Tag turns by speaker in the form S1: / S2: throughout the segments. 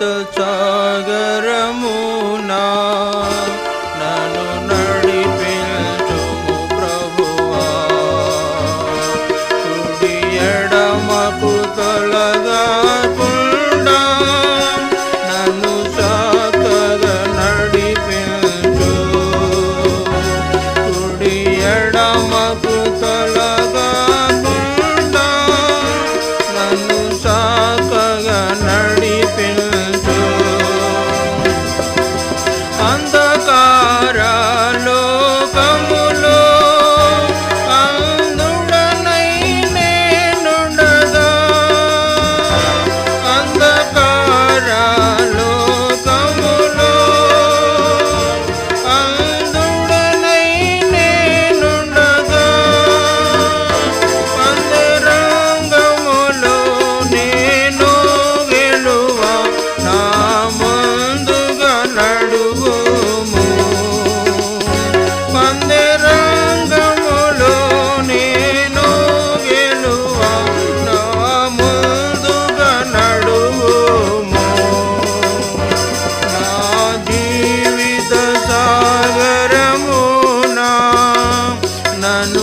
S1: the jargon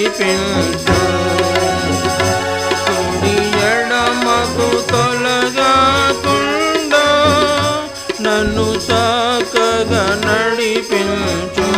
S1: సమీపించు కుడి ఎడమకు తొలగాకుండా నన్ను సాకగా నడిపించు.